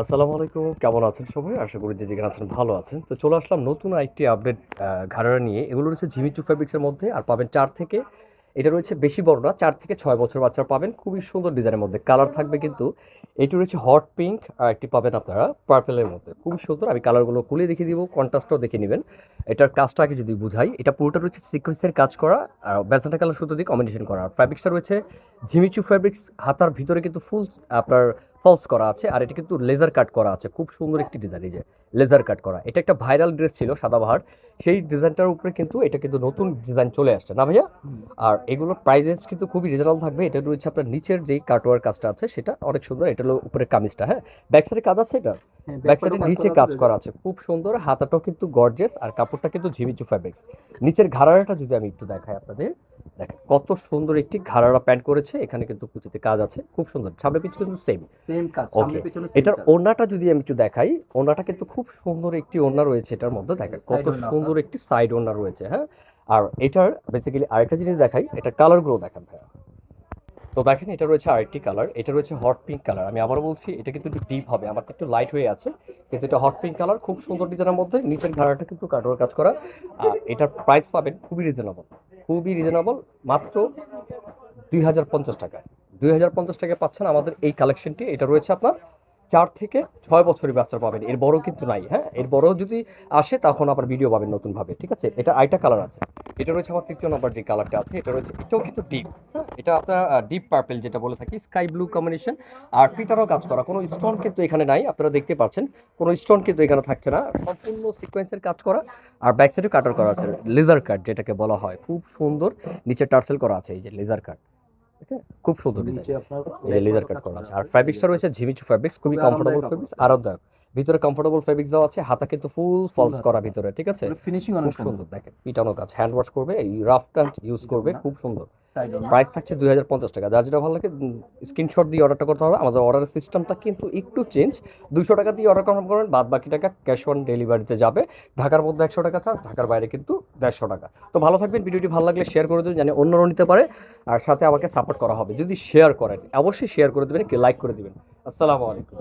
আসসালামু আলাইকুম, কেমন আছেন সবাই? আশা করি যে যেখানে আছেন ভালো আছেন। তো চলে আসলাম নতুন একটি আপডেট ঘাড়া নিয়ে। এগুলো রয়েছে জিমিচু ফ্যাব্রিক্সের মধ্যে, আর পাবেন চার থেকে, এটা রয়েছে বেশি বড় না, চার থেকে ছয় বছর বাচ্চা পাবেন। খুবই সুন্দর ডিজাইনের মধ্যে। কালার থাকবে কিন্তু, এটি রয়েছে হট পিঙ্ক আর একটি পাবেন আপনারা পার্পেলের মধ্যে। খুবই সুন্দর, আমি কালারগুলো খুলে দেখিয়ে দিব কন্ট্রাস্টটাও দেখে নেবেন। এটার কাজটা আগে যদি বুঝাই, এটা পুরোটা রয়েছে সিকোয়েন্সের কাজ করা, আর বেসাটা কালার সুতো দিয়ে কম্বিনেশন করা। আর ফ্যাব্রিক্সটা রয়েছে ঝিমিচু ফ্যাব্রিক্স হাতার ভিতরে কিন্তু ফুল আপনার ফলস করা আছে আর এটা কিন্তু লেজার কাট করা আছে। খুব সুন্দর একটি ডিজাইন এই যে লেজার কাট করা। এটা একটা ভাইরাল ড্রেস ছিল সাদাবাহার সেই ডিজাইনটার উপরে কিন্তু এটা কিন্তু নতুন ডিজাইন চলে আসছে। না ভাইয়া? আর এগুলোর প্রাইজেস কিন্তু খুবই রিজনেবল থাকবে। এটা রয়েছে আপনার নিচের যেই কাটওয়ার কাজটা আছে সেটা অনেক সুন্দর। এটা হলো উপরে কামিজটা হ্যাঁ? ব্যাক সাইডে কাজ আছে এটা? ব্যাক সাইডে নিচে কাজ করা আছে। খুব সুন্দর। হাতাটাও কিন্তু গর্জেস আর কাপড়টা কিন্তু ঝিমিচু ফ্যাব্রিক্স নিচের ঘাড়াটা যদি আমি একটু দেখাই আপনাদের। দেখেন কত সুন্দর একটি ঘাড়ারা প্যান্ট করেছে এখানে কিন্তু কুচিতে কাজ আছে খুব সুন্দর। সামনে পিছু কিন্তু সেম সেম কাজ. সামনে পিছনে এটার। ওড়নাটা যদি আমি একটু দেখাই ওড়নাটা কিন্তু খুব সুন্দর একটি ওড়না রয়েছে এটার মধ্যে। দেখেন কত সুন্দর একটি সাইড ওড়না রয়েছে হ্যাঁ? আর এটার বেসিক্যালি আরেকটা জিনিস দেখাই এটা কালারগুলো দেখেন ভাইয়া। তো দেখেন এটা রয়েছে আরেকটি কালার এটা রয়েছে হট পিঙ্ক কালার আমি আবারও বলছি এটা কিন্তু একটু ডিপ হবে আমার তো একটু লাইট হয়ে আছে কিন্তু এটা হট পিঙ্ক কালার খুব সুন্দর ডিজাইনের মধ্যে নিচের ঘাড়াটা কিন্তু কাটোর কাজ করা আর এটার প্রাইস পাবেন খুবই রিজনেবল খুবই রিজনেবল মাত্র দুই হাজার পঞ্চাশ টাকায়। দুই হাজার পঞ্চাশ টাকায় পাচ্ছেন আমাদের এই কালেকশনটি এটা রয়েছে আপনার চার থেকে ছয় বছরের বাচ্চা পাবেন। এর বড় কিন্তু নাই হ্যাঁ? এর বড় যদি আসে, তখন আবার ভিডিও পাবেন নতুনভাবে, ঠিক আছে? এটা আইটা কালার আছে। এটা রয়েছে আমার তৃতীয় নম্বর যে কালারটা আছে এটা রয়েছে এটাও কিন্তু ডিপ হ্যাঁ এটা আপনার ডিপ পার্পেল যেটা বলে থাকি স্কাই ব্লু কম্বিনেশন আর পিটারও কাজ করা কোনো স্টোন কিন্তু এখানে নাই আপনারা দেখতে পাচ্ছেন। কোনো স্টোন কিন্তু এখানে থাকছে না সম্পূর্ণ সিকোয়েন্সের কাজ করা। আর ব্যাক সাইডে কাটার করা আছে লেজার কাট যেটাকে বলা হয় খুব সুন্দর। নিচে টার্সেল করা আছে এই যে লেজার কাট খুব সুন্দর লেজার কাট করা আছে। আর ফ্যাব্রিক্সটা রয়েছে ঝিমিচু ফ্যাব্রিক্স খুবই কমফোর্টেবল ফ্যাব্রিক্স আরামদায়ক। ভিতরে কমফোর্টেবল ফেব্রিক দেওয়া আছে হাতা কিন্তু ফুল ফলস করা ভিতরে ঠিক আছে? ফিনিশিং অনেক সুন্দর দেখেন পিটানো কাজ হ্যান্ড ওয়াশ করবে এই রাফ টান্ট ইউজ করবে খুব সুন্দর। প্রাইস থাকছে দুই হাজার পঞ্চাশ টাকা যার যেটা ভালো লাগে স্ক্রিনশট দিয়ে অর্ডারটা করতে হবে আমাদের অর্ডারের সিস্টেমটা কিন্তু একটু চেঞ্জ দুশো টাকা দিয়ে অর্ডার কনফার্ম করেন বাদ বাকি টাকা ক্যাশ অন ডেলিভারিতে যাবে। ঢাকার মধ্যে একশো টাকা চার্জ ঢাকার বাইরে কিন্তু দেড়শো টাকা। তো ভালো থাকবেন ভিডিওটি ভালো লাগলে শেয়ার করে দেবেন জানি অন্যরাও নিতে পারে আর সাথে আমাকে সাপোর্ট করা হবে। যদি শেয়ার করেন অবশ্যই শেয়ার করে দেবেন কি লাইক করে দেবেন। আসসালামু আলাইকুম।